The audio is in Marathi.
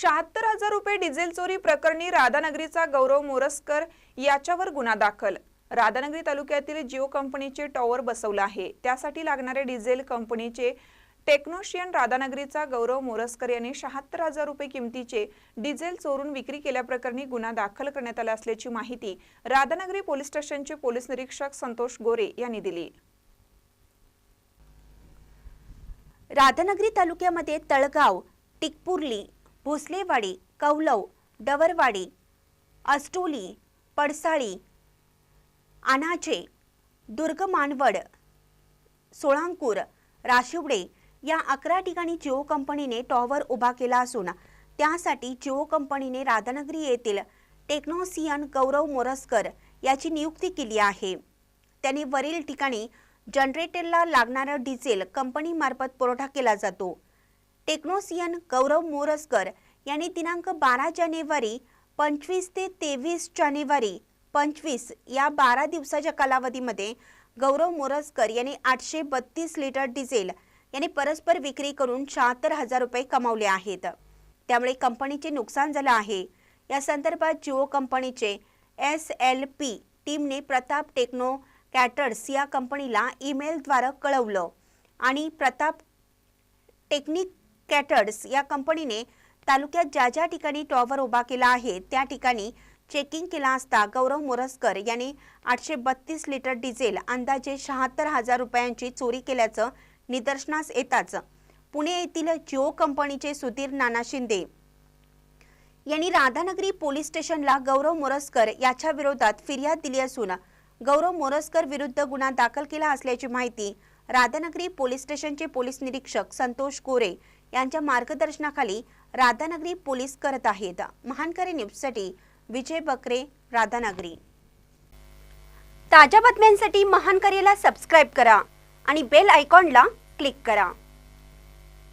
शहात्तर हजार रुपये डिझेल चोरी प्रकरणी राधानगरीचा गौरव मोरसकर याच्यावर गुन्हा दाखल. राधानगरी तालुक्यातील जिओ कंपनीचे टॉवर बसवलं आहे. त्यासाठी लागणारे डिझेल कंपनीचे टेक्नोशियन राधानगरीचा गौरव मोरसकर यांनी शहात्तर हजार रुपये किमतीचे डिझेल चोरून विक्री केल्याप्रकरणी गुन्हा दाखल करण्यात आला असल्याची माहिती राधानगरी पोलीस स्टेशनचे पोलीस निरीक्षक संतोष गोरे यांनी दिली. राधानगरी तालुक्यामध्ये तळगाव टिकपुर्ली भोसलेवाडी कौलव डवरवाडी अष्टोली पडसाळी आनाचे दुर्ग मानवड सोळांकूर राशिवडे या अकरा ठिकाणी जिओ कंपनीने टॉवर उभा केला असून त्यासाठी जिओ कंपनीने राधानगरी येथील टेक्नोसियन गौरव मोरसकर याची नियुक्ती केली आहे. त्यांनी वरील ठिकाणी जनरेटरला लागणारं डिझेल कंपनीमार्फत पुरवठा केला जातो. टेक्नोसियन गौरव मोरसकर यांनी दिनांक बारा जानेवारी पंचवीस ते तेवीस जानेवारी पंचवीस या बारा दिवसाच्या कालावधीमध्ये गौरव मोरसकर यांनी आठशे बत्तीस लिटर डिझेल यांनी परस्पर विक्री करून शहात्तर हजार रुपये कमावले आहेत. त्यामुळे कंपनीचे नुकसान झालं आहे. या संदर्भात जिओ कंपनीचे एस एल पी टीमने प्रताप टेक्नो कॅटर्स या कंपनीला ईमेलद्वारे कळवलं आणि प्रताप टेक्निक कॅटर्स या कंपनीने तालुक्यात ज्या ज्या ठिकाणी टॉवर उभा केला आहे त्या ठिकाणी चेकिंग केला असता गौरव मोरसकर यांनी आठशे बत्तीस लिटर डिझेल अंदाजे शहात्तर हजार रुपयांची चोरी केल्याचं निदर्शनास येताच पुणे येथील जिओ कंपनीचे सुधीर नाना शिंदे यांनी राधानगरी पोलीस स्टेशनला गौरव मोरसकर याच्या विरोधात फिर्याद दिली असून गौरव मोरसकर विरुद्ध गुन्हा दाखल केला असल्याची माहिती राधानगरी पोलीस स्टेशनचे पोलीस निरीक्षक संतोष गोरे यांच्या मार्गदर्शनाखाली राधानगरी पोलीस करत आहेत. महानकरी न्यूजसाठी विजय बकरे राधानगरी. ताज्या बातम्यांसाठी महानकरीला सबस्क्राईब करा आणि बेल आयकॉनला क्लिक करा.